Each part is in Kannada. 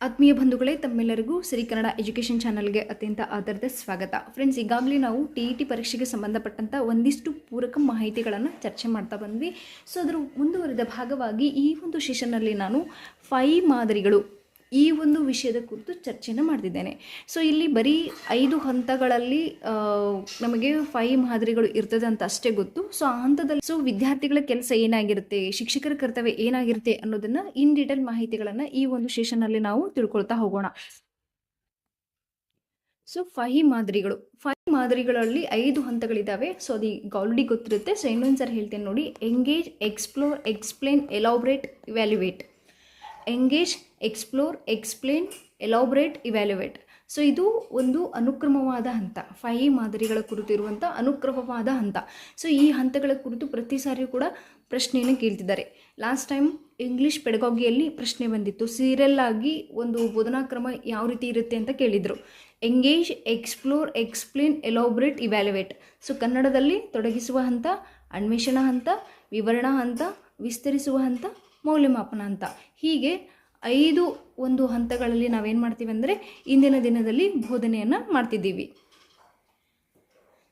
ಆತ್ಮೀಯ ಬಂಧುಗಳೇ, ತಮ್ಮೆಲ್ಲರಿಗೂ ಸಿರಿ ಕನ್ನಡ ಎಜುಕೇಷನ್ ಚಾನಲ್ಗೆ ಅತ್ಯಂತ ಆಧಾರದ ಸ್ವಾಗತ. ಫ್ರೆಂಡ್ಸ್, ಈಗಾಗಲೇ ನಾವು ಟಿ ಇ ಟಿ ಪರೀಕ್ಷೆಗೆ ಸಂಬಂಧಪಟ್ಟಂಥ ಒಂದಿಷ್ಟು ಪೂರಕ ಮಾಹಿತಿಗಳನ್ನು ಚರ್ಚೆ ಮಾಡ್ತಾ ಬಂದ್ವಿ. ಸೊ, ಅದರ ಮುಂದುವರೆದ ಭಾಗವಾಗಿ ಈ ಒಂದು ಸೆಷನ್ನಲ್ಲಿ ನಾನು ಫೈ ಮಾದರಿಗಳು ಈ ಒಂದು ವಿಷಯದ ಕುರಿತು ಚರ್ಚೆನ ಮಾಡ್ತಿದ್ದೇನೆ. ಸೊ ಇಲ್ಲಿ ಬರೀ ಐದು ಹಂತಗಳಲ್ಲಿ ನಮಗೆ ಫೈ ಮಾದರಿಗಳು ಇರ್ತದೆ ಅಂತ ಅಷ್ಟೇ ಗೊತ್ತು. ಸೊ ಆ ಹಂತದಲ್ಲಿ ಸೊ ವಿದ್ಯಾರ್ಥಿಗಳ ಕೆಲಸ ಏನಾಗಿರುತ್ತೆ, ಶಿಕ್ಷಕರ ಕರ್ತವ್ಯ ಏನಾಗಿರುತ್ತೆ ಅನ್ನೋದನ್ನ ಇನ್ ಡೀಟೇಲ್ ಮಾಹಿತಿಗಳನ್ನು ಈ ಒಂದು ಸೆಷನ್ನಲ್ಲಿ ನಾವು ತಿಳ್ಕೊಳ್ತಾ ಹೋಗೋಣ. ಸೊ ಫೈ ಮಾದರಿಗಳು. ಫೈ ಮಾದರಿಗಳಲ್ಲಿ ಐದು ಹಂತಗಳಿದ್ದಾವೆ ಸೊ ಅದು ಈಗ ಆಲ್ರೆಡಿ ಗೊತ್ತಿರುತ್ತೆ. ಸೊ ಇನ್ನೊಂದು ಹೇಳ್ತೀನಿ ಹೇಳ್ತೇನೆ ನೋಡಿ. Engage explore explain elaborate evaluate engage explore explain elaborate evaluate so ಇದು ಒಂದು ಅನುಕ್ರಮವಾದ ಹಂತ. ಫೈ ಮಾದರಿಗಳ ಕುರಿತು ಇರುವಂಥ ಅನುಕ್ರಮವಾದ ಹಂತ. ಸೊ ಈ ಹಂತಗಳ ಕುರಿತು ಪ್ರತಿ ಸಾರಿಯೂ ಕೂಡ ಪ್ರಶ್ನೆಯನ್ನು ಕೇಳ್ತಿದ್ದಾರೆ. ಲಾಸ್ಟ್ ಟೈಮ್ ಇಂಗ್ಲೀಷ್ ಪೆಡಗಾಗಿಯಲ್ಲಿ ಪ್ರಶ್ನೆ ಬಂದಿತ್ತು. ಸೀರಿಯಲ್ ಆಗಿ ಒಂದು ಬೋಧನಾ ಕ್ರಮ ಯಾವ ರೀತಿ ಇರುತ್ತೆ ಅಂತ ಕೇಳಿದರು. Engage explore explain elaborate evaluate so ಕನ್ನಡದಲ್ಲಿ ತೊಡಗಿಸುವ ಹಂತ, ಅನ್ವೇಷಣಾ ಹಂತ, ವಿವರಣಾ ಹಂತ, ವಿಸ್ತರಿಸುವ ಹಂತ ಮೌಲ್ಯಮಾಪನ ಅಂತ. ಹೀಗೆ ಐದು ಒಂದು ಹಂತಗಳಲ್ಲಿ ನಾವೇನು ಮಾಡ್ತೀವಿ ಅಂದರೆ ಇಂದಿನ ದಿನದಲ್ಲಿ ಬೋಧನೆಯನ್ನು ಮಾಡ್ತಿದ್ದೀವಿ.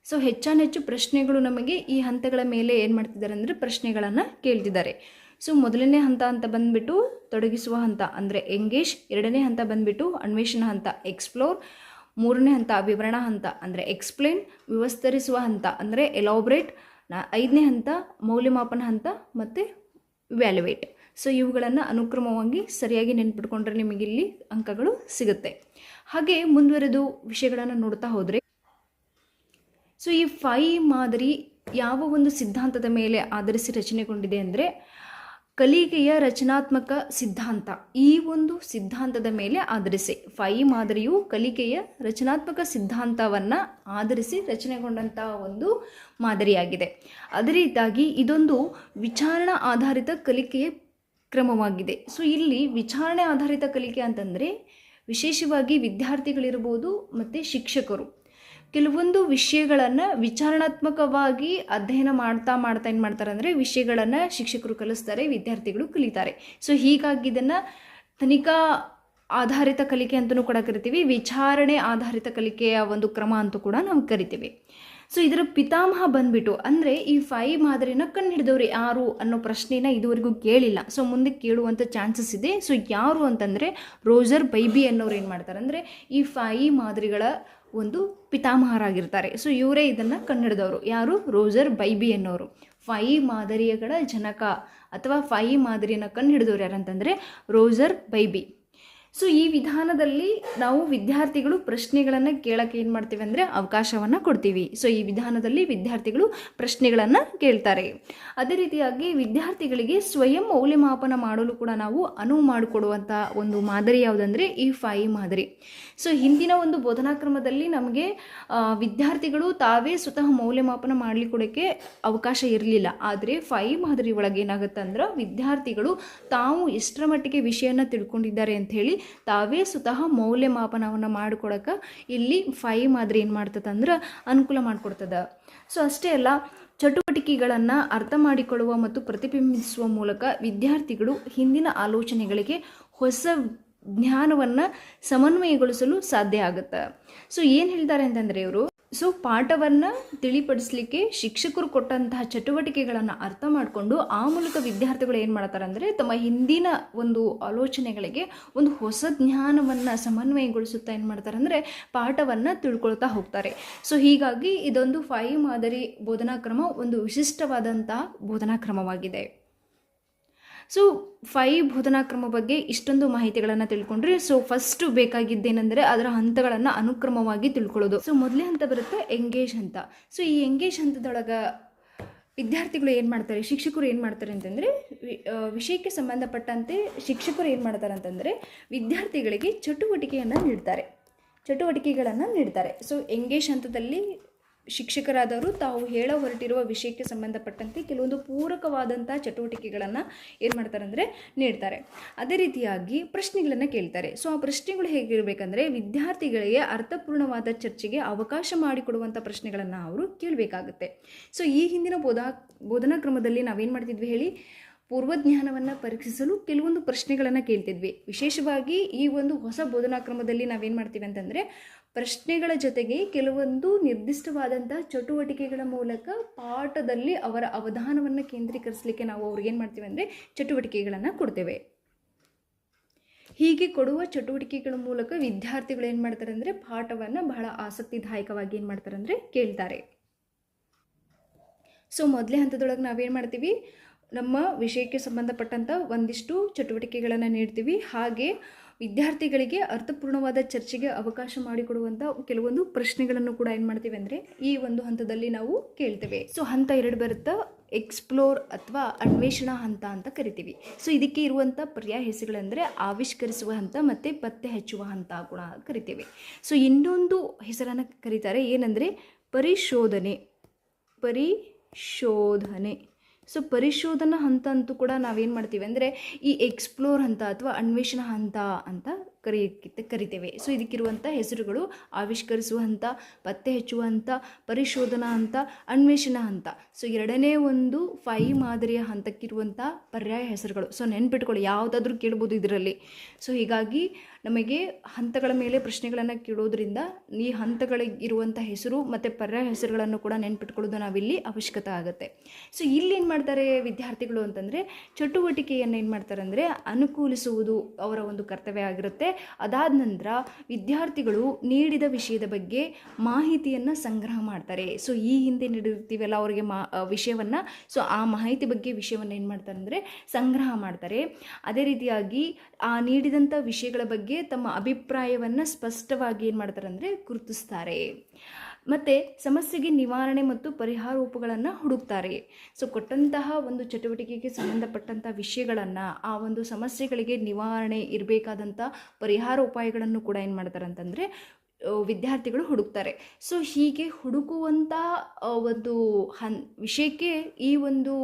ಸೊ ಹೆಚ್ಚಾನೆಚ್ಚು ಪ್ರಶ್ನೆಗಳು ನಮಗೆ ಈ ಹಂತಗಳ ಮೇಲೆ ಏನು ಮಾಡ್ತಿದ್ದಾರೆ ಅಂದರೆ ಪ್ರಶ್ನೆಗಳನ್ನು ಕೇಳ್ತಿದ್ದಾರೆ. ಸೊ ಮೊದಲನೇ ಹಂತ ಅಂತ ಬಂದ್ಬಿಟ್ಟು ತೊಡಗಿಸುವ ಹಂತ ಅಂದರೆ ಎಂಗೇಜ್, ಎರಡನೇ ಹಂತ ಬಂದ್ಬಿಟ್ಟು ಅನ್ವೇಷಣ ಹಂತ ಎಕ್ಸ್ಪ್ಲೋರ್ ಮೂರನೇ ಹಂತ ವಿವರಣಾ ಹಂತ ಅಂದರೆ ಎಕ್ಸ್ಪ್ಲೇನ್ ವಿವಸ್ತರಿಸುವ ಹಂತ ಅಂದರೆ ಎಲಾಬ್ರೇಟ್ ಐದನೇ ಹಂತ ಮೌಲ್ಯಮಾಪನ ಹಂತ ಮತ್ತು ವ್ಯಾಲ್ಯುವೇಟ್ ಸೊ ಇವುಗಳನ್ನು ಅನುಕ್ರಮವಾಗಿ ಸರಿಯಾಗಿ ನೆನ್ಪಿಟ್ಕೊಂಡ್ರೆ ನಿಮಗೆ ಇಲ್ಲಿ ಅಂಕಗಳು ಸಿಗುತ್ತೆ. ಹಾಗೆ ಮುಂದುವರೆದು ವಿಷಯಗಳನ್ನು ನೋಡ್ತಾ ಹೋದರೆ ಸೊ ಈ ಫೈ ಮಾದರಿ ಯಾವ ಒಂದು ಸಿದ್ಧಾಂತದ ಮೇಲೆ ಆಧರಿಸಿ ರಚನೆಗೊಂಡಿದೆ ಅಂದರೆ, ಕಲಿಕೆಯ ರಚನಾತ್ಮಕ ಸಿದ್ಧಾಂತ ಈ ಒಂದು ಸಿದ್ಧಾಂತದ ಮೇಲೆ ಆಧರಿಸಿ, ಫೈ ಮಾದರಿಯು ಕಲಿಕೆಯ ರಚನಾತ್ಮಕ ಸಿದ್ಧಾಂತವನ್ನು ಆಧರಿಸಿ ರಚನೆಗೊಂಡಂತಹ ಒಂದು ಮಾದರಿಯಾಗಿದೆ. ಅದೇ ರೀತಿಯಾಗಿ ಇದೊಂದು ವಿಚಾರಣಾ ಆಧಾರಿತ ಕಲಿಕೆಯ ಕ್ರಮವಾಗಿದೆ. ಸೊ ಇಲ್ಲಿ ವಿಚಾರಣೆ ಆಧಾರಿತ ಕಲಿಕೆ ಅಂತಂದರೆ ವಿಶೇಷವಾಗಿ ವಿದ್ಯಾರ್ಥಿಗಳಿರ್ಬೋದು ಮತ್ತು ಶಿಕ್ಷಕರು. ಕೆಲವೊಂದು ವಿಷಯಗಳನ್ನು ವಿಚಾರಣಾತ್ಮಕವಾಗಿ ಅಧ್ಯಯನ ಮಾಡ್ತಾ ಮಾಡ್ತಾ ಏನು ಮಾಡ್ತಾರೆ ಅಂದರೆ ವಿಷಯಗಳನ್ನು ಶಿಕ್ಷಕರು ಕಲಿಸ್ತಾರೆ, ವಿದ್ಯಾರ್ಥಿಗಳು ಕಲಿತಾರೆ. ಸೊ ಹೀಗಾಗಿ ಇದನ್ನು ತನಿಖಾ ಆಧಾರಿತ ಕಲಿಕೆ ಅಂತಲೂ ಕೂಡ ಕರಿತೀವಿ. ವಿಚಾರಣೆ ಆಧಾರಿತ ಕಲಿಕೆಯ ಒಂದು ಕ್ರಮ ಅಂತೂ ಕೂಡ ನಾವು ಕರಿತೀವಿ. ಸೊ ಇದರ ಪಿತಾಮಹ ಬಂದ್ಬಿಟ್ಟು, ಅಂದರೆ ಈ ಫೈ ಮಾದರಿನ ಕಂಡುಹಿಡಿದವ್ರು ಯಾರು ಅನ್ನೋ ಪ್ರಶ್ನೆನ ಇದುವರೆಗೂ ಕೇಳಿಲ್ಲ. ಸೊ ಮುಂದೆ ಕೇಳುವಂಥ ಚಾನ್ಸಸ್ ಇದೆ. ಸೊ ಯಾರು ಅಂತಂದರೆ ರೋಜರ್ ಬೈಬಿ ಅನ್ನೋರು ಏನು ಮಾಡ್ತಾರೆ ಅಂದರೆ ಈ ಫೈ ಮಾದರಿಗಳ ಒಂದು ಪಿತಾಮಹರಾಗಿರ್ತಾರೆ. ಸೊ ಇವರೇ ಇದನ್ನು ಕಂಡುಹಿಡಿದವರು. ಯಾರು? ರೋಜರ್ ಬೈಬಿ ಅನ್ನೋರು. ಫೈ ಮಾದರಿಗಳ ಜನಕ ಅಥವಾ ಫೈ ಮಾದರಿಯನ್ನು ಯಾರು ಯಾರಂತಂದರೆ ರೋಜರ್ ಬೈಬಿ. ಸೊ ಈ ವಿಧಾನದಲ್ಲಿ ನಾವು ವಿದ್ಯಾರ್ಥಿಗಳು ಪ್ರಶ್ನೆಗಳನ್ನು ಕೇಳಕ್ಕೆ ಏನು ಮಾಡ್ತೀವಿ ಅಂದರೆ ಅವಕಾಶವನ್ನು ಕೊಡ್ತೀವಿ. ಸೊ ಈ ವಿಧಾನದಲ್ಲಿ ವಿದ್ಯಾರ್ಥಿಗಳು ಪ್ರಶ್ನೆಗಳನ್ನು ಕೇಳ್ತಾರೆ. ಅದೇ ರೀತಿಯಾಗಿ ವಿದ್ಯಾರ್ಥಿಗಳಿಗೆ ಸ್ವಯಂ ಮೌಲ್ಯಮಾಪನ ಮಾಡಲು ಕೂಡ ನಾವು ಅನುವು ಮಾಡಿಕೊಡುವಂಥ ಒಂದು ಮಾದರಿ ಯಾವುದಂದರೆ ಈ ಫೈ ಮಾದರಿ. ಸೊ ಹಿಂದಿನ ಒಂದು ಬೋಧನಾ ಕ್ರಮದಲ್ಲಿ ನಮಗೆ ವಿದ್ಯಾರ್ಥಿಗಳು ತಾವೇ ಸ್ವತಃ ಮೌಲ್ಯಮಾಪನ ಮಾಡಲಿಕ್ಕೆ ಅವಕಾಶ ಇರಲಿಲ್ಲ. ಆದರೆ ಫೈ ಮಾದರಿ ಒಳಗೆ ಏನಾಗುತ್ತೆ ಅಂದ್ರೆ ವಿದ್ಯಾರ್ಥಿಗಳು ತಾವು ಎಷ್ಟರ ಮಟ್ಟಿಗೆ ವಿಷಯನ ತಿಳ್ಕೊಂಡಿದ್ದಾರೆ ಅಂತ ಹೇಳಿ ತಾವೇ ಸ್ವತಃ ಮೌಲ್ಯಮಾಪನವನ್ನು ಮಾಡಿಕೊಡೋಕೆ ಇಲ್ಲಿ ಫೈ ಮಾದರಿ ಏನು ಮಾಡ್ತದೆ ಅಂದ್ರೆ ಅನುಕೂಲ ಮಾಡಿಕೊಡ್ತದೆ. ಸೊ ಅಷ್ಟೇ ಅಲ್ಲ, ಚಟುವಟಿಕೆಗಳನ್ನು ಅರ್ಥ ಮಾಡಿಕೊಳ್ಳುವ ಮತ್ತು ಪ್ರತಿಬಿಂಬಿಸುವ ಮೂಲಕ ವಿದ್ಯಾರ್ಥಿಗಳು ಹಿಂದಿನ ಆಲೋಚನೆಗಳಿಗೆ ಹೊಸ ಜ್ಞಾನವನ್ನು ಸಮನ್ವಯಗೊಳಿಸಲು ಸಾಧ್ಯ ಆಗುತ್ತೆ. ಸೊ ಏನು ಹೇಳ್ತಾರೆ ಅಂತಂದರೆ ಇವರು ಸೊ ಪಾಠವನ್ನು ತಿಳಿಪಡಿಸಲಿಕ್ಕೆ ಶಿಕ್ಷಕರು ಕೊಟ್ಟಂತಹ ಚಟುವಟಿಕೆಗಳನ್ನು ಅರ್ಥ ಮಾಡಿಕೊಂಡು ಆ ಮೂಲಕ ವಿದ್ಯಾರ್ಥಿಗಳು ಏನು ಮಾಡ್ತಾರೆ ಅಂದರೆ ತಮ್ಮ ಹಿಂದಿನ ಒಂದು ಆಲೋಚನೆಗಳಿಗೆ ಒಂದು ಹೊಸ ಜ್ಞಾನವನ್ನು ಸಮನ್ವಯಗೊಳಿಸುತ್ತಾ ಏನು ಮಾಡ್ತಾರೆ ಅಂದರೆ ಪಾಠವನ್ನು ತಿಳ್ಕೊಳ್ತಾ ಹೋಗ್ತಾರೆ. ಸೊ ಹೀಗಾಗಿ ಇದೊಂದು ಫೈವ್ ಮಾದರಿ ಬೋಧನಾ ಕ್ರಮ ಒಂದು ವಿಶಿಷ್ಟವಾದಂತಹ ಬೋಧನಾ ಕ್ರಮವಾಗಿದೆ ಸೊ ಫೈ ಬೋಧನಾ ಕ್ರಮ ಬಗ್ಗೆ ಇಷ್ಟೊಂದು ಮಾಹಿತಿಗಳನ್ನು ತಿಳ್ಕೊಂಡ್ರೆ ಸೊ ಫಸ್ಟ್ ಬೇಕಾಗಿದ್ದೇನೆಂದರೆ ಅದರ ಹಂತಗಳನ್ನು ಅನುಕ್ರಮವಾಗಿ ತಿಳ್ಕೊಳ್ಳೋದು. ಸೊ ಮೊದಲೇ ಹಂತ ಬರುತ್ತೆ ಎಂಗೇಜ್ ಹಂತ ಸೊ ಈ ಎಂಗೇಜ್ ಹಂತದೊಳಗೆ ವಿದ್ಯಾರ್ಥಿಗಳು ಏನು ಮಾಡ್ತಾರೆ, ಶಿಕ್ಷಕರು ಏನು ಮಾಡ್ತಾರೆ ಅಂತಂದರೆ ವಿಷಯಕ್ಕೆ ಸಂಬಂಧಪಟ್ಟಂತೆ ಶಿಕ್ಷಕರು ಏನು ಮಾಡ್ತಾರೆ ಅಂತಂದರೆ, ವಿದ್ಯಾರ್ಥಿಗಳಿಗೆ ಚಟುವಟಿಕೆಯನ್ನು ನೀಡ್ತಾರೆ. ಚಟುವಟಿಕೆಗಳನ್ನು ನೀಡ್ತಾರೆ. ಸೊ ಎಂಗೇಜ್ ಹಂತದಲ್ಲಿ ಶಿಕ್ಷಕರಾದವರು ತಾವು ಹೇಳ ಹೊರಟಿರುವ ವಿಷಯಕ್ಕೆ ಸಂಬಂಧಪಟ್ಟಂತೆ ಕೆಲವೊಂದು ಪೂರಕವಾದಂಥ ಚಟುವಟಿಕೆಗಳನ್ನು ಏನು ಮಾಡ್ತಾರೆ ಅಂದರೆ ನೀಡ್ತಾರೆ. ಅದೇ ರೀತಿಯಾಗಿ ಪ್ರಶ್ನೆಗಳನ್ನು ಕೇಳ್ತಾರೆ. ಸೊ, ಆ ಪ್ರಶ್ನೆಗಳು ಹೇಗಿರಬೇಕಂದ್ರೆ ವಿದ್ಯಾರ್ಥಿಗಳಿಗೆ ಅರ್ಥಪೂರ್ಣವಾದ ಚರ್ಚೆಗೆ ಅವಕಾಶ ಮಾಡಿಕೊಡುವಂಥ ಪ್ರಶ್ನೆಗಳನ್ನು ಅವರು ಕೇಳಬೇಕಾಗುತ್ತೆ. ಸೊ, ಈ ಹಿಂದಿನ ಬೋಧಾ, ಬೋಧನಾ ಕ್ರಮದಲ್ಲಿ ನಾವೇನು ಮಾಡ್ತಿದ್ವಿ ಹೇಳಿ? ಪೂರ್ವಜ್ಞಾನವನ್ನು ಪರೀಕ್ಷಿಸಲು ಕೆಲವೊಂದು ಪ್ರಶ್ನೆಗಳನ್ನು ಕೇಳ್ತಿದ್ವಿ. ವಿಶೇಷವಾಗಿ ಈ ಒಂದು ಹೊಸ ಬೋಧನಾ ಕ್ರಮದಲ್ಲಿ ನಾವೇನು ಮಾಡ್ತೀವಿ ಅಂತಂದರೆ, ಪ್ರಶ್ನೆಗಳ ಜೊತೆಗೆ ಕೆಲವೊಂದು ನಿರ್ದಿಷ್ಟವಾದಂಥ ಚಟುವಟಿಕೆಗಳ ಮೂಲಕ ಪಾಠದಲ್ಲಿ ಅವರ ಅವಧಾನವನ್ನು ಕೇಂದ್ರೀಕರಿಸಲಿಕ್ಕೆ ನಾವು ಅವ್ರಿಗೇನು ಮಾಡ್ತೀವಿ ಅಂದರೆ, ಚಟುವಟಿಕೆಗಳನ್ನು ಕೊಡ್ತೇವೆ. ಹೀಗೆ ಕೊಡುವ ಚಟುವಟಿಕೆಗಳ ಮೂಲಕ ವಿದ್ಯಾರ್ಥಿಗಳು ಏನು ಮಾಡ್ತಾರೆ ಅಂದರೆ, ಪಾಠವನ್ನು ಬಹಳ ಆಸಕ್ತಿದಾಯಕವಾಗಿ ಏನು ಮಾಡ್ತಾರೆ ಅಂದರೆ, ಕೇಳ್ತಾರೆ. ಸೊ, ಮೊದಲೇ ಹಂತದೊಳಗೆ ನಾವೇನು ಮಾಡ್ತೀವಿ ನಮ್ಮ ವಿಷಯಕ್ಕೆ ಸಂಬಂಧಪಟ್ಟಂಥ ಒಂದಿಷ್ಟು ಚಟುವಟಿಕೆಗಳನ್ನು ನೀಡ್ತೀವಿ. ಹಾಗೆ ವಿದ್ಯಾರ್ಥಿಗಳಿಗೆ ಅರ್ಥಪೂರ್ಣವಾದ ಚರ್ಚೆಗೆ ಅವಕಾಶ ಮಾಡಿಕೊಡುವಂಥ ಕೆಲವೊಂದು ಪ್ರಶ್ನೆಗಳನ್ನು ಕೂಡ ಏನು ಮಾಡ್ತೀವಿ ಅಂದರೆ ಈ ಒಂದು ಹಂತದಲ್ಲಿ ನಾವು ಕೇಳ್ತೇವೆ. ಸೊ ಹಂತ ಎರಡು ಬರುತ್ತಾ? ಎಕ್ಸ್ಪ್ಲೋರ್ ಅಥವಾ ಅನ್ವೇಷಣಾ ಹಂತ ಅಂತ ಕರಿತೀವಿ. ಸೊ ಇದಕ್ಕೆ ಇರುವಂಥ ಪರ್ಯಾಯ ಹೆಸರುಗಳೆಂದರೆ ಆವಿಷ್ಕರಿಸುವ ಹಂತ ಮತ್ತು ಪತ್ತೆ ಹಚ್ಚುವ ಹಂತ ಕೂಡ ಕರಿತೇವೆ. ಸೊ ಇನ್ನೊಂದು ಹೆಸರನ್ನು ಕರೀತಾರೆ ಏನಂದರೆ ಪರಿಶೋಧನೆ. ಪರಿಶೋಧನೆ. ಸೊ ಪರಿಶೋಧನಾ ಹಂತ ಅಂತೂ ಕೂಡ ನಾವೇನು ಮಾಡ್ತೀವಿ ಅಂದರೆ ಈ ಎಕ್ಸ್ಪ್ಲೋರ್ ಹಂತ ಅಥವಾ ಅನ್ವೇಷಣ ಹಂತ ಅಂತ ಕರೆಯಕ್ಕೆ ಕರಿತೇವೆ. ಸೊ ಇದಕ್ಕಿರುವಂಥ ಹೆಸರುಗಳು ಆವಿಷ್ಕರಿಸುವ ಹಂತ, ಪತ್ತೆ ಹಚ್ಚುವ ಹಂತ, ಪರಿಶೋಧನಾ ಹಂತ, ಅನ್ವೇಷಣಾ ಹಂತ. ಸೊ ಎರಡನೇ ಒಂದು ಫೈ ಮಾದರಿಯ ಹಂತಕ್ಕಿರುವಂಥ ಪರ್ಯಾಯ ಹೆಸರುಗಳು. ಸೊ ನೆನ್ಪಿಟ್ಕೊಳ್ಳಿ, ಯಾವುದಾದ್ರೂ ಕೇಳ್ಬೋದು ಇದರಲ್ಲಿ. ಸೊ ಹೀಗಾಗಿ ನಮಗೆ ಹಂತಗಳ ಮೇಲೆ ಪ್ರಶ್ನೆಗಳನ್ನು ಕೇಳೋದ್ರಿಂದ ಈ ಹಂತಗಳಿಗೆ ಇರುವಂಥ ಹೆಸರು ಮತ್ತು ಪರ್ಯಾಯ ಹೆಸರುಗಳನ್ನು ಕೂಡ ನೆನ್ಪಿಟ್ಕೊಳ್ಳೋದು ನಾವಿಲ್ಲಿ ಅವಶ್ಯಕತೆ ಆಗುತ್ತೆ. ಸೊ ಇಲ್ಲಿ ಏನು ಮಾಡ್ತಾರೆ ವಿದ್ಯಾರ್ಥಿಗಳು ಅಂತಂದರೆ ಚಟುವಟಿಕೆಯನ್ನು ಏನು ಮಾಡ್ತಾರೆ ಅಂದರೆ ಅನುಕೂಲಿಸುವುದು ಅವರ ಒಂದು ಕರ್ತವ್ಯ ಆಗಿರುತ್ತೆ. ಅದಾದ ನಂತರ ವಿದ್ಯಾರ್ಥಿಗಳು ನೀಡಿದ ವಿಷಯದ ಬಗ್ಗೆ ಮಾಹಿತಿಯನ್ನು ಸಂಗ್ರಹ ಮಾಡ್ತಾರೆ. ಸೊ ಈ ಹಿಂದೆ ನೀಡಿರ್ತೀವಲ್ಲ ಅವರಿಗೆ ಮಾ ವಿಷಯವನ್ನು. ಸೊ ಆ ಮಾಹಿತಿ ಬಗ್ಗೆ ವಿಷಯವನ್ನು ಏನು ಮಾಡ್ತಾರೆ ಅಂದರೆ ಸಂಗ್ರಹ ಮಾಡ್ತಾರೆ. ಅದೇ ರೀತಿಯಾಗಿ ಆ ನೀಡಿದಂಥ ವಿಷಯಗಳ ಬಗ್ಗೆ ತಮ್ಮ ಅಭಿಪ್ರಾಯವನ್ನು ಸ್ಪಷ್ಟವಾಗಿ ಏನು ಮಾಡ್ತಾರೆ ಅಂದರೆ ಗುರುತಿಸ್ತಾರೆ. ಮತ್ತು ಸಮಸ್ಯೆಗೆ ನಿವಾರಣೆ ಮತ್ತು ಪರಿಹಾರೋಪಗಳನ್ನು ಹುಡುಕ್ತಾರೆ. ಸೊ ಕೊಟ್ಟಂತಹ ಒಂದು ಚಟುವಟಿಕೆಗೆ ಸಂಬಂಧಪಟ್ಟಂಥ ವಿಷಯಗಳನ್ನು, ಆ ಒಂದು ಸಮಸ್ಯೆಗಳಿಗೆ ನಿವಾರಣೆ ಇರಬೇಕಾದಂಥ ಪರಿಹಾರ ಉಪಾಯಗಳನ್ನು ಕೂಡ ಏನು ಮಾಡ್ತಾರೆ ಅಂತಂದರೆ ವಿದ್ಯಾರ್ಥಿಗಳು ಹುಡುಕ್ತಾರೆ. ಸೊ ಹೀಗೆ ಹುಡುಕುವಂಥ ಒಂದು ಹನ್, ವಿಷಯಕ್ಕೆ ಈ ಒಂದು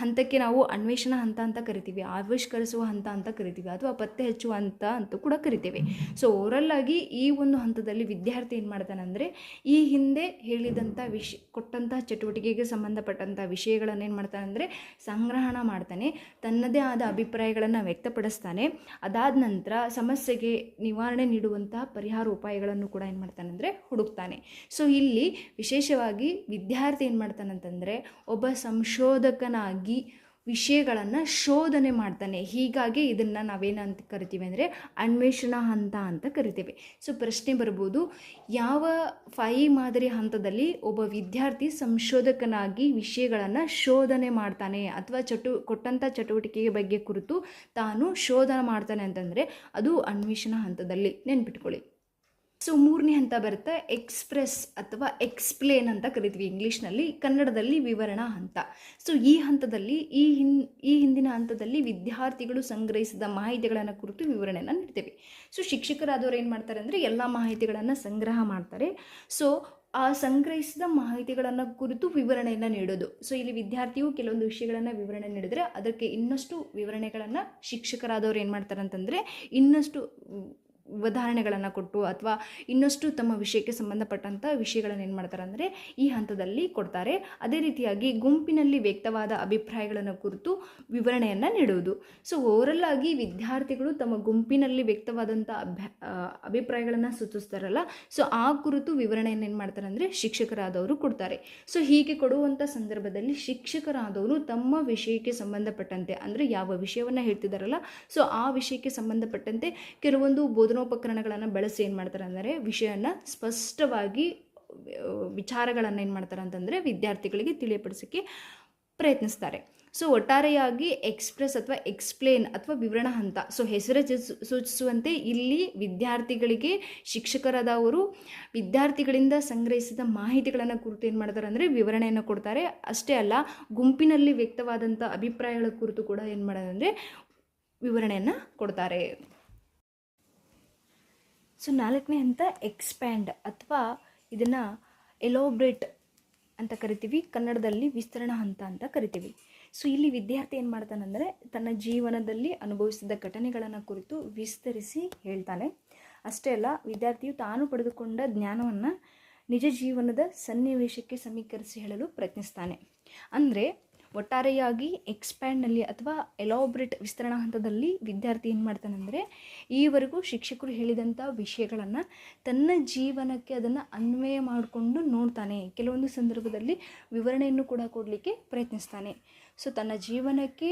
ಹಂತಕ್ಕೆ ನಾವು ಅನ್ವೇಷಣಾ ಹಂತ ಅಂತ ಕರಿತೀವಿ, ಆವಿಷ್ಕರಿಸುವ ಹಂತ ಅಂತ ಕರಿತೀವಿ, ಅಥವಾ ಪತ್ತೆ ಹಚ್ಚುವ ಹಂತ ಅಂತ ಕೂಡ ಕರಿತೇವೆ. ಸೊ ಓವರಲ್ ಆಗಿ ಈ ಒಂದು ಹಂತದಲ್ಲಿ ವಿದ್ಯಾರ್ಥಿ ಏನು ಮಾಡ್ತಾನೆ ಅಂದರೆ ಈ ಹಿಂದೆ ಹೇಳಿದಂಥ ವಿಷ, ಕೊಟ್ಟಂತಹ ಚಟುವಟಿಕೆಗೆ ಸಂಬಂಧಪಟ್ಟಂಥ ವಿಷಯಗಳನ್ನು ಏನು ಮಾಡ್ತಾನೆ ಅಂದರೆ ಸಂಗ್ರಹಣ ಮಾಡ್ತಾನೆ. ತನ್ನದೇ ಆದ ಅಭಿಪ್ರಾಯಗಳನ್ನು ವ್ಯಕ್ತಪಡಿಸ್ತಾನೆ. ಅದಾದ ನಂತರ ಸಮಸ್ಯೆಗೆ ನಿವಾರಣೆ ನೀಡುವಂತಹ ಪರಿಹಾರ ಉಪಾಯಗಳನ್ನು ಕೂಡ ಏನು ಮಾಡ್ತಾನೆ ಅಂದರೆ ಹುಡುಕ್ತಾನೆ. ಸೊ ಇಲ್ಲಿ ವಿಶೇಷವಾಗಿ ವಿದ್ಯಾರ್ಥಿ ಏನು ಮಾಡ್ತಾನಂತಂದರೆ ಒಬ್ಬ ಸಂಶೋಧಕನಾಗಿ ವಿಷಯಗಳನ್ನು ಶೋಧನೆ ಮಾಡ್ತಾನೆ. ಹೀಗಾಗಿ ಇದನ್ನು ನಾವೇನಂತ ಕರಿತೀವಿ ಅಂದರೆ ಅನ್ವೇಷಣಾ ಹಂತ ಅಂತ ಕರಿತೇವೆ. ಸೊ ಪ್ರಶ್ನೆ ಬರ್ಬೋದು, ಯಾವ ಫೈ ಮಾದರಿ ಹಂತದಲ್ಲಿ ಒಬ್ಬ ವಿದ್ಯಾರ್ಥಿ ಸಂಶೋಧಕನಾಗಿ ವಿಷಯಗಳನ್ನು ಶೋಧನೆ ಮಾಡ್ತಾನೆ ಅಥವಾ ಚಟು ಕೊಟ್ಟಂಥ ಚಟುವಟಿಕೆಯ ಬಗ್ಗೆ ಕುರಿತು ತಾನು ಶೋಧನೆ ಮಾಡ್ತಾನೆ ಅಂತಂದರೆ ಅದು ಅನ್ವೇಷಣಾ ಹಂತದಲ್ಲಿ ನೆನ್ಪಿಟ್ಕೊಳ್ಳಿ. ಸೊ ಮೂರನೇ ಹಂತ ಬರುತ್ತೆ ಎಕ್ಸ್ಪ್ರೆಸ್ ಅಥವಾ ಎಕ್ಸ್ಪ್ಲೇನ್ ಅಂತ ಕರಿತೀವಿ ಇಂಗ್ಲೀಷ್ನಲ್ಲಿ, ಕನ್ನಡದಲ್ಲಿ ವಿವರಣಾ ಹಂತ. ಸೊ ಈ ಹಂತದಲ್ಲಿ, ಈ ಹಿನ್, ಈ ಹಿಂದಿನ ಹಂತದಲ್ಲಿ ವಿದ್ಯಾರ್ಥಿಗಳು ಸಂಗ್ರಹಿಸಿದ ಮಾಹಿತಿಗಳನ್ನು ಕುರಿತು ವಿವರಣೆಯನ್ನು ನೀಡ್ತೇವೆ. ಸೊ ಶಿಕ್ಷಕರಾದವರು ಏನು ಮಾಡ್ತಾರೆ ಅಂದರೆ ಎಲ್ಲ ಮಾಹಿತಿಗಳನ್ನು ಸಂಗ್ರಹ ಮಾಡ್ತಾರೆ. ಸೊ ಆ ಸಂಗ್ರಹಿಸಿದ ಮಾಹಿತಿಗಳನ್ನು ಕುರಿತು ವಿವರಣೆಯನ್ನು ನೀಡೋದು. ಸೊ ಇಲ್ಲಿ ವಿದ್ಯಾರ್ಥಿಯು ಕೆಲವೊಂದು ವಿಷಯಗಳನ್ನು ವಿವರಣೆ ನೀಡಿದರೆ ಅದಕ್ಕೆ ಇನ್ನಷ್ಟು ವಿವರಣೆಗಳನ್ನು ಶಿಕ್ಷಕರಾದವರು ಏನು ಮಾಡ್ತಾರೆ ಅಂತಂದರೆ ಇನ್ನಷ್ಟು ಉದಾಹರಣೆಗಳನ್ನು ಕೊಟ್ಟು ಅಥವಾ ಇನ್ನಷ್ಟು ತಮ್ಮ ವಿಷಯಕ್ಕೆ ಸಂಬಂಧಪಟ್ಟಂಥ ವಿಷಯಗಳನ್ನು ಏನು ಮಾಡ್ತಾರೆ ಅಂದರೆ ಈ ಹಂತದಲ್ಲಿ ಕೊಡ್ತಾರೆ. ಅದೇ ರೀತಿಯಾಗಿ ಗುಂಪಿನಲ್ಲಿ ವ್ಯಕ್ತವಾದ ಅಭಿಪ್ರಾಯಗಳನ್ನು ಕುರಿತು ವಿವರಣೆಯನ್ನು ನೀಡುವುದು. ಸೊ ಓವರಲ್ ಆಗಿ ವಿದ್ಯಾರ್ಥಿಗಳು ತಮ್ಮ ಗುಂಪಿನಲ್ಲಿ ವ್ಯಕ್ತವಾದಂಥ ಅಭ್ಯ ಅಭಿಪ್ರಾಯಗಳನ್ನು ಸೂಚಿಸ್ತಾರಲ್ಲ ಸೊ ಆ ಕುರಿತು ವಿವರಣೆಯನ್ನು ಏನು ಮಾಡ್ತಾರೆ ಅಂದರೆ ಶಿಕ್ಷಕರಾದವರು ಕೊಡ್ತಾರೆ. ಸೊ ಹೀಗೆ ಕೊಡುವಂಥ ಸಂದರ್ಭದಲ್ಲಿ ಶಿಕ್ಷಕರಾದವರು ತಮ್ಮ ವಿಷಯಕ್ಕೆ ಸಂಬಂಧಪಟ್ಟಂತೆ, ಅಂದರೆ ಯಾವ ವಿಷಯವನ್ನು ಹೇಳ್ತಿದ್ದಾರಲ್ಲ ಸೊ ಆ ವಿಷಯಕ್ಕೆ ಸಂಬಂಧಪಟ್ಟಂತೆ ಕೆಲವೊಂದು ಬೋಧನೋಪಕರಣಗಳನ್ನು ಬಳಸಿ ಏನು ಮಾಡ್ತಾರೆ ಅಂದರೆ ವಿಷಯನ ಸ್ಪಷ್ಟವಾಗಿ ವಿಚಾರಗಳನ್ನು ಏನು ಮಾಡ್ತಾರೆ ಅಂತಂದರೆ ವಿದ್ಯಾರ್ಥಿಗಳಿಗೆ ತಿಳಿಯಪಡಿಸೋಕ್ಕೆ ಪ್ರಯತ್ನಿಸ್ತಾರೆ. ಸೊ, ಒಟ್ಟಾರೆಯಾಗಿ ಎಕ್ಸ್ಪ್ರೆಸ್ ಅಥವಾ ಎಕ್ಸ್ಪ್ಲೇನ್ ಅಥವಾ ವಿವರಣ ಹಂತ, ಸೊ, ಹೆಸರು ಸೂಚಿ- ಸೂಚಿಸುವಂತೆ ಇಲ್ಲಿ ವಿದ್ಯಾರ್ಥಿಗಳಿಗೆ ಶಿಕ್ಷಕರಾದವರು ವಿದ್ಯಾರ್ಥಿಗಳಿಂದ ಸಂಗ್ರಹಿಸಿದ ಮಾಹಿತಿಗಳನ್ನು ಕುರಿತು ಏನು ಮಾಡ್ತಾರೆ ಅಂದರೆ ವಿವರಣೆಯನ್ನು ಕೊಡ್ತಾರೆ. ಅಷ್ಟೇ ಅಲ್ಲ, ಗುಂಪಿನಲ್ಲಿ ವ್ಯಕ್ತವಾದಂಥ ಅಭಿಪ್ರಾಯಗಳ ಕುರಿತು ಕೂಡ ಏನು ಮಾಡೋದಂದರೆ ವಿವರಣೆಯನ್ನು ಕೊಡ್ತಾರೆ. ಸೊ ನಾಲ್ಕನೇ ಹಂತ ಎಕ್ಸ್ಪ್ಯಾಂಡ್ ಅಥವಾ ಇದನ್ನು ಎಲೋಬ್ರೇಟ್ ಅಂತ ಕರಿತೀವಿ. ಕನ್ನಡದಲ್ಲಿ ವಿಸ್ತರಣಾ ಹಂತ ಅಂತ ಕರಿತೀವಿ. ಸೊ ಇಲ್ಲಿ ವಿದ್ಯಾರ್ಥಿ ಏನು ಮಾಡ್ತಾನಂದರೆ ತನ್ನ ಜೀವನದಲ್ಲಿ ಅನುಭವಿಸಿದ ಘಟನೆಗಳನ್ನು ಕುರಿತು ವಿಸ್ತರಿಸಿ ಹೇಳ್ತಾನೆ. ಅಷ್ಟೇ ಅಲ್ಲ, ವಿದ್ಯಾರ್ಥಿಯು ತಾನು ಪಡೆದುಕೊಂಡ ಜ್ಞಾನವನ್ನು ನಿಜ ಜೀವನದ ಸನ್ನಿವೇಶಕ್ಕೆ ಸಮೀಕರಿಸಿ ಹೇಳಲು ಪ್ರಯತ್ನಿಸ್ತಾನೆ. ಅಂದರೆ ಒಟ್ಟಾರೆಯಾಗಿ ಎಕ್ಸ್ಪ್ಯಾಂಡ್ನಲ್ಲಿ ಅಥವಾ ಎಲಾಬ್ರೇಟ್ ವಿಸ್ತರಣಾ ಹಂತದಲ್ಲಿ ವಿದ್ಯಾರ್ಥಿ ಏನು ಮಾಡ್ತಾನಂದರೆ ಈವರೆಗೂ ಶಿಕ್ಷಕರು ಹೇಳಿದಂಥ ವಿಷಯಗಳನ್ನು ತನ್ನ ಜೀವನಕ್ಕೆ ಅದನ್ನು ಅನ್ವಯ ಮಾಡಿಕೊಂಡು ನೋಡ್ತಾನೆ. ಕೆಲವೊಂದು ಸಂದರ್ಭದಲ್ಲಿ ವಿವರಣೆಯನ್ನು ಕೂಡ ಕೊಡಲಿಕ್ಕೆ ಪ್ರಯತ್ನಿಸ್ತಾನೆ. ಸೊ ತನ್ನ ಜೀವನಕ್ಕೆ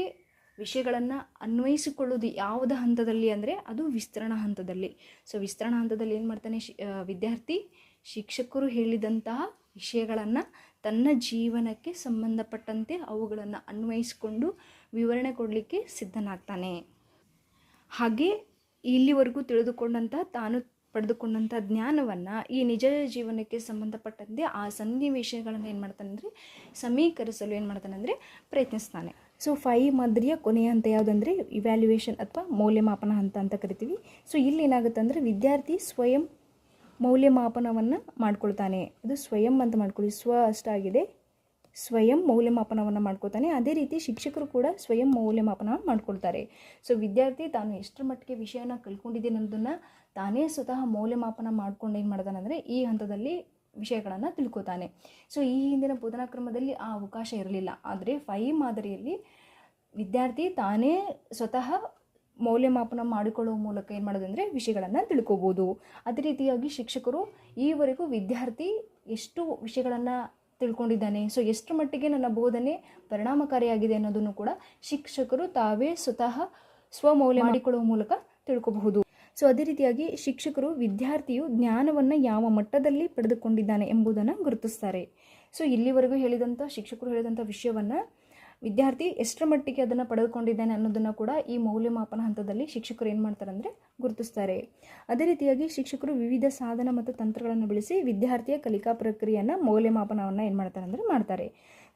ವಿಷಯಗಳನ್ನು ಅನ್ವಯಿಸಿಕೊಳ್ಳೋದು ಯಾವುದ ಹಂತದಲ್ಲಿ ಅಂದರೆ, ಅದು ವಿಸ್ತರಣಾ ಹಂತದಲ್ಲಿ. ಸೊ ವಿಸ್ತರಣಾ ಹಂತದಲ್ಲಿ ಏನು ಮಾಡ್ತಾನೆ ವಿದ್ಯಾರ್ಥಿ, ಶಿಕ್ಷಕರು ಹೇಳಿದಂತಹ ವಿಷಯಗಳನ್ನು ತನ್ನ ಜೀವನಕ್ಕೆ ಸಂಬಂಧಪಟ್ಟಂತೆ ಅವುಗಳನ್ನು ಅನ್ವಯಿಸಿಕೊಂಡು ವಿವರಣೆ ಕೊಡಲಿಕ್ಕೆ ಸಿದ್ಧನಾಗ್ತಾನೆ. ಹಾಗೆ ಇಲ್ಲಿವರೆಗೂ ತಿಳಿದುಕೊಂಡಂಥ, ತಾನು ಪಡೆದುಕೊಂಡಂಥ ಜ್ಞಾನವನ್ನು ಈ ನಿಜ ಜೀವನಕ್ಕೆ ಸಂಬಂಧಪಟ್ಟಂತೆ ಆ ಸನ್ನಿವೇಶಗಳನ್ನು ಏನು ಮಾಡ್ತಾನೆ ಅಂದರೆ, ಸಮೀಕರಿಸಲು ಏನು ಮಾಡ್ತಾನೆ ಅಂದರೆ ಪ್ರಯತ್ನಿಸ್ತಾನೆ. ಸೊ ಫೈ ಮಾದರಿಯ ಕೊನೆಯ ಹಂತ ಯಾವುದಂದರೆ ಇವ್ಯಾಲ್ಯುಯೇಷನ್ ಅಥವಾ ಮೌಲ್ಯಮಾಪನ ಹಂತ ಅಂತ ಕರಿತೀವಿ. ಸೊ ಇಲ್ಲಿ ಏನಾಗುತ್ತೆ ಅಂದರೆ, ವಿದ್ಯಾರ್ಥಿ ಸ್ವಯಂ ಮೌಲ್ಯಮಾಪನವನ್ನು ಮಾಡ್ಕೊಳ್ತಾನೆ. ಅದು ಸ್ವಯಂ ಅಂತ ಮಾಡ್ಕೊಳ್ಳಿ. ಸ್ವ ಅಷ್ಟಾಗಿದೆ. ಸ್ವಯಂ ಮೌಲ್ಯಮಾಪನವನ್ನು ಮಾಡ್ಕೊಳ್ತಾನೆ. ಅದೇ ರೀತಿ ಶಿಕ್ಷಕರು ಕೂಡ ಸ್ವಯಂ ಮೌಲ್ಯಮಾಪನ ಮಾಡ್ಕೊಳ್ತಾರೆ. ಸೊ, ವಿದ್ಯಾರ್ಥಿ ತಾನು ಎಷ್ಟರ ಮಟ್ಟಿಗೆ ವಿಷಯನ ಕಲ್ತ್ಕೊಂಡಿದ್ದೀನಿ ಅನ್ನೋದನ್ನು ತಾನೇ ಸ್ವತಃ ಮೌಲ್ಯಮಾಪನ ಮಾಡ್ಕೊಂಡು ಏನು ಮಾಡ್ತಾನೆ ಅಂದರೆ ಈ ಹಂತದಲ್ಲಿ ವಿಷಯಗಳನ್ನು ತಿಳ್ಕೊತಾನೆ. ಸೊ, ಈ ಹಿಂದಿನ ಬೋಧನಾ ಕ್ರಮದಲ್ಲಿ ಆ ಅವಕಾಶ ಇರಲಿಲ್ಲ. ಆದರೆ ಫೈ ಮಾದರಿಯಲ್ಲಿ ವಿದ್ಯಾರ್ಥಿ ತಾನೇ ಸ್ವತಃ ಮೌಲ್ಯಮಾಪನ ಮಾಡಿಕೊಳ್ಳುವ ಮೂಲಕ ಏನು ಮಾಡೋದಂದರೆ ವಿಷಯಗಳನ್ನು ತಿಳ್ಕೊಬೋದು. ಅದೇ ರೀತಿಯಾಗಿ ಶಿಕ್ಷಕರು ಈವರೆಗೂ ವಿದ್ಯಾರ್ಥಿ ಎಷ್ಟು ವಿಷಯಗಳನ್ನು ತಿಳ್ಕೊಂಡಿದ್ದಾನೆ ಸೊ ಎಷ್ಟು ಮಟ್ಟಿಗೆ ನನ್ನ ಬೋಧನೆ ಪರಿಣಾಮಕಾರಿಯಾಗಿದೆ ಅನ್ನೋದನ್ನು ಕೂಡ ಶಿಕ್ಷಕರು ತಾವೇ ಸ್ವತಃ ಸ್ವಮೌಲ್ಯ ಮಾಡಿಕೊಳ್ಳುವ ಮೂಲಕ ತಿಳ್ಕೋಬಹುದು. ಸೊ ಅದೇ ರೀತಿಯಾಗಿ ಶಿಕ್ಷಕರು ವಿದ್ಯಾರ್ಥಿಯು ಜ್ಞಾನವನ್ನು ಯಾವ ಮಟ್ಟದಲ್ಲಿ ಪಡೆದುಕೊಂಡಿದ್ದಾನೆ ಎಂಬುದನ್ನು ಗುರುತಿಸ್ತಾರೆ. ಸೊ ಇಲ್ಲಿವರೆಗೂ ಹೇಳಿದಂಥ ಶಿಕ್ಷಕರು ಹೇಳಿದಂಥ ವಿಷಯವನ್ನು ವಿದ್ಯಾರ್ಥಿ ಎಷ್ಟರ ಮಟ್ಟಿಗೆ ಅದನ್ನು ಪಡೆದುಕೊಂಡಿದ್ದಾನೆ ಅನ್ನೋದನ್ನು ಕೂಡ ಈ ಮೌಲ್ಯಮಾಪನ ಹಂತದಲ್ಲಿ ಶಿಕ್ಷಕರು ಏನು ಮಾಡ್ತಾರೆ ಅಂದರೆ ಗುರುತಿಸ್ತಾರೆ. ಅದೇ ರೀತಿಯಾಗಿ ಶಿಕ್ಷಕರು ವಿವಿಧ ಸಾಧನ ಮತ್ತು ತಂತ್ರಗಳನ್ನು ಬಳಸಿ ವಿದ್ಯಾರ್ಥಿಯ ಕಲಿಕಾ ಪ್ರಕ್ರಿಯೆಯನ್ನು ಮೌಲ್ಯಮಾಪನವನ್ನು ಏನು ಮಾಡ್ತಾರೆ ಅಂದರೆ ಮಾಡ್ತಾರೆ.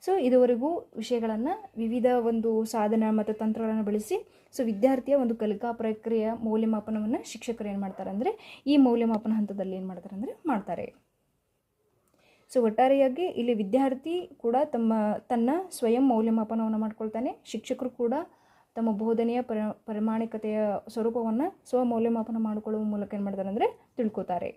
ಸೊ ಇದುವರೆಗೂ ವಿಷಯಗಳನ್ನು ವಿವಿಧ ಒಂದು ಸಾಧನ ಮತ್ತು ತಂತ್ರಗಳನ್ನು ಬಳಸಿ ಸೊ ವಿದ್ಯಾರ್ಥಿಯ ಒಂದು ಕಲಿಕಾ ಪ್ರಕ್ರಿಯೆಯ ಮೌಲ್ಯಮಾಪನವನ್ನು ಶಿಕ್ಷಕರು ಏನು ಮಾಡ್ತಾರೆ ಅಂದರೆ ಈ ಮೌಲ್ಯಮಾಪನ ಹಂತದಲ್ಲಿ ಏನು ಮಾಡ್ತಾರೆ ಅಂದರೆ ಮಾಡ್ತಾರೆ. ಸೊ ಒಟ್ಟಾರೆಯಾಗಿ ಇಲ್ಲಿ ವಿದ್ಯಾರ್ಥಿ ಕೂಡ ತಮ್ಮ, ತನ್ನ ಸ್ವಯಂ ಮೌಲ್ಯಮಾಪನವನ್ನು ಮಾಡ್ಕೊಳ್ತಾನೆ. ಶಿಕ್ಷಕರು ಕೂಡ ತಮ್ಮ ಬೋಧನೆಯ ಪರ, ಪ್ರಮಾಣಿಕತೆಯ ಸ್ವರೂಪವನ್ನು ಸ್ವ ಮೌಲ್ಯಮಾಪನ ಮಾಡಿಕೊಳ್ಳುವ ಮೂಲಕ ಏನು ಮಾಡ್ತಾರೆ ಅಂದರೆ ತಿಳ್ಕೊತಾರೆ.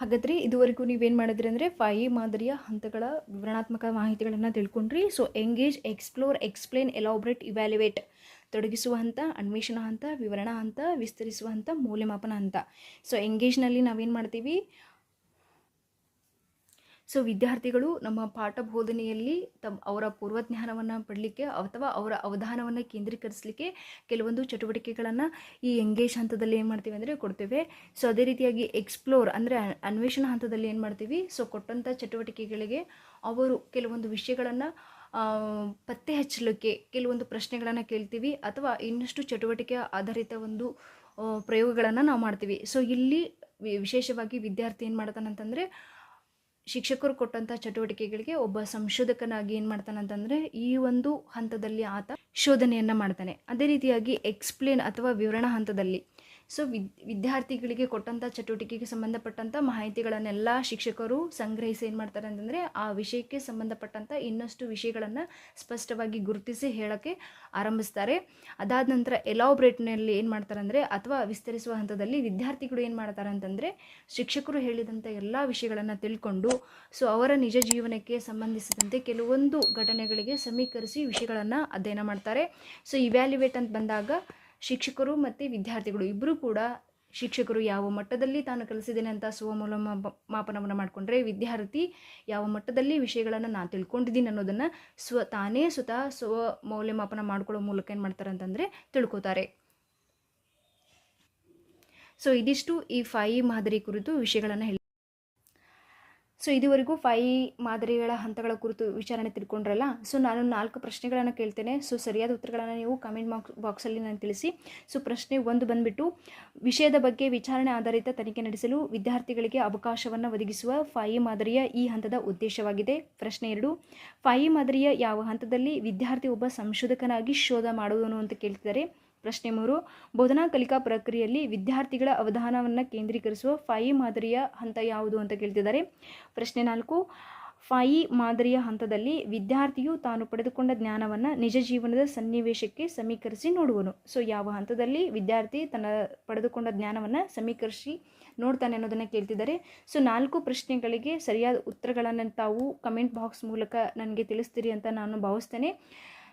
ಹಾಗಾದರೆ ಇದುವರೆಗೂ ನೀವೇನು ಮಾಡಿದ್ರಿ ಅಂದರೆ ಫೈ ಮಾದರಿಯ ಹಂತಗಳ ವಿವರಣಾತ್ಮಕ ಮಾಹಿತಿಗಳನ್ನು ತಿಳ್ಕೊಂಡ್ರಿ. So engage explore explain elaborate evaluate ತೊಡಗಿಸುವ ಹಂತ ಅನ್ವೇಷಣಾ ಹಂತ ವಿವರಣಾ ಹಂತ ವಿಸ್ತರಿಸುವ ಹಂತ ಮೌಲ್ಯಮಾಪನ ಹಂತ ಸೊ ಎಂಗೇಜ್ನಲ್ಲಿ ನಾವೇನು ಮಾಡ್ತೀವಿ? ಸೊ ವಿದ್ಯಾರ್ಥಿಗಳು ನಮ್ಮ ಪಾಠ ಬೋಧನೆಯಲ್ಲಿ ತಮ್ಮ ಅವರ ಪೂರ್ವಜ್ಞಾನವನ್ನು ಪಡಲಿಕ್ಕೆ ಅಥವಾ ಅವರ ಅವಧಾನವನ್ನು ಕೇಂದ್ರೀಕರಿಸಲಿಕ್ಕೆ ಕೆಲವೊಂದು ಚಟುವಟಿಕೆಗಳನ್ನು ಈ ಎಂಗೇಜ್ ಹಂತದಲ್ಲಿ ಏನು ಮಾಡ್ತೀವಿ ಅಂದರೆ ಕೊಡ್ತೇವೆ. ಸೊ ಅದೇ ರೀತಿಯಾಗಿ ಎಕ್ಸ್ಪ್ಲೋರ್ ಅಂದರೆ ಅನ್ವೇಷಣಾ ಹಂತದಲ್ಲಿ ಏನು ಮಾಡ್ತೀವಿ? ಸೊ ಕೊಟ್ಟಂಥ ಚಟುವಟಿಕೆಗಳಿಗೆ ಅವರು ಕೆಲವೊಂದು ವಿಷಯಗಳನ್ನು ಪತ್ತೆ ಹಚ್ಚಲಿಕ್ಕೆ ಕೆಲವೊಂದು ಪ್ರಶ್ನೆಗಳನ್ನು ಕೇಳ್ತೀವಿ ಅಥವಾ ಇನ್ನಷ್ಟು ಚಟುವಟಿಕೆ ಆಧಾರಿತ ಒಂದು ಪ್ರಯೋಗಗಳನ್ನು ನಾವು ಮಾಡ್ತೀವಿ. ಸೊ ಇಲ್ಲಿ ವಿಶೇಷವಾಗಿ ವಿದ್ಯಾರ್ಥಿ ಏನು ಮಾಡ್ತಾನಂತಂದರೆ ಶಿಕ್ಷಕರು ಕೊಟ್ಟಂಥ ಚಟುವಟಿಕೆಗಳಿಗೆ ಒಬ್ಬ ಸಂಶೋಧಕನಾಗಿ ಏನು ಮಾಡ್ತಾನಂತಂದರೆ ಈ ಒಂದು ಹಂತದಲ್ಲಿ ಆತ ಶೋಧನೆಯನ್ನು ಮಾಡ್ತಾನೆ. ಅದೇ ರೀತಿಯಾಗಿ ಎಕ್ಸ್ಪ್ಲೇನ್ ಅಥವಾ ವಿವರಣಾ ಹಂತದಲ್ಲಿ. ಸೊ ವಿದ್ ವಿದ್ಯಾರ್ಥಿಗಳಿಗೆ ಕೊಟ್ಟಂಥ ಚಟುವಟಿಕೆಗೆ ಸಂಬಂಧಪಟ್ಟಂಥ ಮಾಹಿತಿಗಳನ್ನೆಲ್ಲ ಶಿಕ್ಷಕರು ಸಂಗ್ರಹಿಸಿ ಏನು ಮಾಡ್ತಾರೆ ಅಂತಂದರೆ ಆ ವಿಷಯಕ್ಕೆ ಸಂಬಂಧಪಟ್ಟಂಥ ಇನ್ನಷ್ಟು ವಿಷಯಗಳನ್ನು ಸ್ಪಷ್ಟವಾಗಿ ಗುರುತಿಸಿ ಹೇಳೋಕ್ಕೆ ಆರಂಭಿಸ್ತಾರೆ. ಅದಾದ ನಂತರ ಎಲಾಬ್ರೇಟ್ನಲ್ಲಿ ಏನು ಮಾಡ್ತಾರೆ ಅಂದರೆ ಅಥವಾ ವಿಸ್ತರಿಸುವ ಹಂತದಲ್ಲಿ ವಿದ್ಯಾರ್ಥಿಗಳು ಏನು ಮಾಡ್ತಾರೆ ಅಂತಂದರೆ ಶಿಕ್ಷಕರು ಹೇಳಿದಂಥ ಎಲ್ಲ ವಿಷಯಗಳನ್ನು ತಿಳ್ಕೊಂಡು ಸೊ ಅವರ ನಿಜ ಜೀವನಕ್ಕೆ ಸಂಬಂಧಿಸಿದಂತೆ ಕೆಲವೊಂದು ಘಟನೆಗಳಿಗೆ ಸಮೀಕರಿಸಿ ವಿಷಯಗಳನ್ನು ಅಧ್ಯಯನ ಮಾಡ್ತಾರೆ. ಸೊ ಇವ್ಯಾಲ್ಯುವೇಟ್ ಅಂತ ಬಂದಾಗ ಶಿಕ್ಷಕರು ಮತ್ತು ವಿದ್ಯಾರ್ಥಿಗಳು ಇಬ್ಬರೂ ಕೂಡ ಶಿಕ್ಷಕರು ಯಾವ ಮಟ್ಟದಲ್ಲಿ ತಾನು ಕಲಿಸಿದ್ದೇನೆ ಅಂತ ಸ್ವಮೂಲ ಮಾಪನವನ್ನು ಮಾಡಿಕೊಂಡ್ರೆ ವಿದ್ಯಾರ್ಥಿ ಯಾವ ಮಟ್ಟದಲ್ಲಿ ವಿಷಯಗಳನ್ನು ನಾನು ತಿಳ್ಕೊಂಡಿದ್ದೀನಿ ಅನ್ನೋದನ್ನು ಸ್ವ ತಾನೇ ಸ್ವತಃ ಸ್ವ ಮೌಲ್ಯಮಾಪನ ಮಾಡ್ಕೊಳ್ಳೋ ಮೂಲಕ ಏನು ಮಾಡ್ತಾರೆ ಅಂತಂದರೆ ತಿಳ್ಕೊತಾರೆ. ಸೊ ಇದಿಷ್ಟು ಈ ಫೈ ಮಾದರಿ ಕುರಿತು ವಿಷಯಗಳನ್ನು ಸೊ ಇದುವರೆಗೂ ಫೈ ಮಾದರಿಗಳ ಹಂತಗಳ ಕುರಿತು ವಿಚಾರಣೆ ತಿಳ್ಕೊಂಡ್ರಲ್ಲ? ಸೊ ನಾನು ನಾಲ್ಕು ಪ್ರಶ್ನೆಗಳನ್ನು ಕೇಳ್ತೇನೆ. ಸೊ ಸರಿಯಾದ ಉತ್ತರಗಳನ್ನು ನೀವು ಕಮೆಂಟ್ ಬಾಕ್ಸ್ ಬಾಕ್ಸಲ್ಲಿ ನನಗೆ ತಿಳಿಸಿ. ಸೊ ಪ್ರಶ್ನೆ ಒಂದು ಬಂದುಬಿಟ್ಟು, ವಿಷಯದ ಬಗ್ಗೆ ವಿಚಾರಣೆ ಆಧಾರಿತ ತನಿಖೆ ನಡೆಸಲು ವಿದ್ಯಾರ್ಥಿಗಳಿಗೆ ಅವಕಾಶವನ್ನು ಒದಗಿಸುವ ಫೈ ಮಾದರಿಯ ಈ ಹಂತದ ಉದ್ದೇಶವಾಗಿದೆ. ಪ್ರಶ್ನೆ ಎರಡು ಫೈ ಮಾದರಿಯ ಯಾವ ಹಂತದಲ್ಲಿ ವಿದ್ಯಾರ್ಥಿ ಒಬ್ಬ ಸಂಶೋಧಕನಾಗಿ ಶೋಧ ಮಾಡುವನು ಅಂತ ಕೇಳ್ತಿದ್ದಾರೆ. ಪ್ರಶ್ನೆ ಮೂರು, ಬೋಧನಾ ಕಲಿಕಾ ಪ್ರಕ್ರಿಯೆಯಲ್ಲಿ ವಿದ್ಯಾರ್ಥಿಗಳ ಅವಧಾನವನ್ನು ಕೇಂದ್ರೀಕರಿಸುವ ಫೈ ಮಾದರಿಯ ಹಂತ ಯಾವುದು ಅಂತ ಕೇಳ್ತಿದ್ದಾರೆ. ಪ್ರಶ್ನೆ ನಾಲ್ಕು ಫೈ ಮಾದರಿಯ ಹಂತದಲ್ಲಿ ವಿದ್ಯಾರ್ಥಿಯು ತಾನು ಪಡೆದುಕೊಂಡ ಜ್ಞಾನವನ್ನು ನಿಜ ಜೀವನದ ಸನ್ನಿವೇಶಕ್ಕೆ ಸಮೀಕರಿಸಿ ನೋಡುವನು. ಸೊ, ಯಾವ ಹಂತದಲ್ಲಿ ವಿದ್ಯಾರ್ಥಿ ತನ್ನ ಪಡೆದುಕೊಂಡ ಜ್ಞಾನವನ್ನು ಸಮೀಕರಿಸಿ ನೋಡ್ತಾನೆ ಅನ್ನೋದನ್ನು ಕೇಳ್ತಿದ್ದಾರೆ. ಸೊ, ನಾಲ್ಕು ಪ್ರಶ್ನೆಗಳಿಗೆ ಸರಿಯಾದ ಉತ್ತರಗಳನ್ನು ತಾವು ಕಮೆಂಟ್ ಬಾಕ್ಸ್ ಮೂಲಕ ನನಗೆ ತಿಳಿಸ್ತೀರಿ ಅಂತ ನಾನು ಭಾವಿಸ್ತೇನೆ.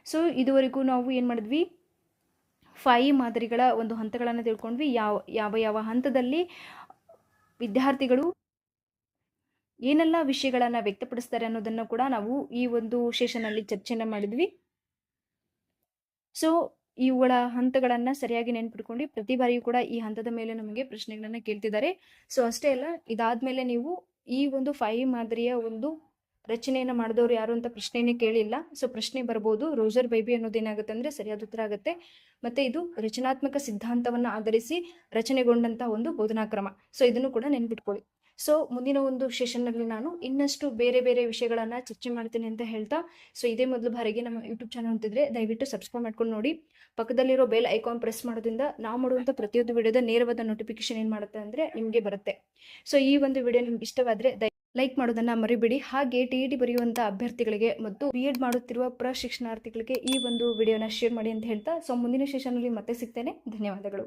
ಸೊ, ಇದುವರೆಗೂ ನಾವು ಏನು ಮಾಡಿದ್ವಿ? ಫೈ ಮಾದರಿಗಳ ಒಂದು ಹಂತಗಳನ್ನು ತಿಳ್ಕೊಂಡ್ವಿ. ಯಾವ ಯಾವ ಯಾವ ಹಂತದಲ್ಲಿ ವಿದ್ಯಾರ್ಥಿಗಳು ಏನೆಲ್ಲ ವಿಷಯಗಳನ್ನು ವ್ಯಕ್ತಪಡಿಸ್ತಾರೆ ಅನ್ನೋದನ್ನು ಕೂಡ ನಾವು ಈ ಒಂದು ಶೇಷನಲ್ಲಿ ಚರ್ಚೆನ ಮಾಡಿದ್ವಿ. ಸೊ, ಇವುಗಳ ಹಂತಗಳನ್ನು ಸರಿಯಾಗಿ ನೆನ್ಪಿಟ್ಕೊಂಡು ಪ್ರತಿ ಬಾರಿಯೂ ಕೂಡ ಈ ಹಂತದ ಮೇಲೆ ನಮಗೆ ಪ್ರಶ್ನೆಗಳನ್ನು ಕೇಳ್ತಿದ್ದಾರೆ. ಸೊ, ಅಷ್ಟೇ ಅಲ್ಲ ಇದಾದ ಮೇಲೆ ನೀವು ಈ ಒಂದು ಫೈ ಮಾದರಿಯ ಒಂದು ರಚನೆಯನ್ನು ಮಾಡಿದವರು ಯಾರು ಅಂತ ಪ್ರಶ್ನೆನೇ ಕೇಳಿಲ್ಲ. ಸೊ ಪ್ರಶ್ನೆ ಬರ್ಬೋದು, ರೋಜರ್ ಬೇಬಿ ಅನ್ನೋದೇನಾಗುತ್ತೆ ಅಂದರೆ ಸರಿಯಾದ ಉತ್ತರ ಆಗುತ್ತೆ. ಮತ್ತು ಇದು ರಚನಾತ್ಮಕ ಸಿದ್ಧಾಂತವನ್ನು ಆಧರಿಸಿ ರಚನೆಗೊಂಡಂಥ ಒಂದು ಬೋಧನಾ ಕ್ರಮ ಸೊ ಇದನ್ನು ಕೂಡ ನೆನ್ಪಿಟ್ಕೊಳ್ಳಿ. ಸೊ ಮುಂದಿನ ಒಂದು ಸೆಷನ್ನಲ್ಲಿ ನಾನು ಇನ್ನಷ್ಟು ಬೇರೆ ಬೇರೆ ವಿಷಯಗಳನ್ನು ಚರ್ಚೆ ಮಾಡ್ತೀನಿ ಅಂತ ಹೇಳ್ತಾ ಸೊ ಇದೇ ಮೊದಲು ಬಾರಿಗೆ ನಮ್ಮ ಯೂಟ್ಯೂಬ್ ಚಾನಲ್ ಅಂತಿದ್ರೆ ದಯವಿಟ್ಟು ಸಬ್ಸ್ಕ್ರೈಬ್ ಮಾಡ್ಕೊಂಡು ನೋಡಿ. ಪಕ್ಕದಲ್ಲಿರೋ ಬೆಲ್ ಐಕಾನ್ ಪ್ರೆಸ್ ಮಾಡೋದ್ರಿಂದ ನಾವು ಮಾಡುವಂಥ ಪ್ರತಿಯೊಂದು ವಿಡಿಯೋದ ನೇರವಾದ ನೋಟಿಫಿಕೇಶನ್ ಏನು ಮಾಡುತ್ತೆ ಅಂದರೆ ನಿಮಗೆ ಬರುತ್ತೆ. ಸೊ ಈ ಒಂದು ವಿಡಿಯೋ ನಿಮ್ಗೆ ಇಷ್ಟವಾದರೆ ದಯ ಲೈಕ್ ಮಾಡೋದನ್ನು ಮರಿಬೇಡಿ. ಹಾಗೆ ಟಿ ಇ ಟಿ ಬರೆಯುವಂಥ ಅಭ್ಯರ್ಥಿಗಳಿಗೆ ಮತ್ತು ಬಿ ಎಡ್ ಮಾಡುತ್ತಿರುವ ಪ್ರಶಿಕ್ಷಣಾರ್ಥಿಗಳಿಗೆ ಈ ಒಂದು ವಿಡಿಯೋನ ಶೇರ್ ಮಾಡಿ ಅಂತ ಹೇಳ್ತಾ, ಸೊ ಮುಂದಿನ ಸೆಷನಲ್ಲಿ ಮತ್ತೆ ಸಿಗ್ತೇನೆ. ಧನ್ಯವಾದಗಳು.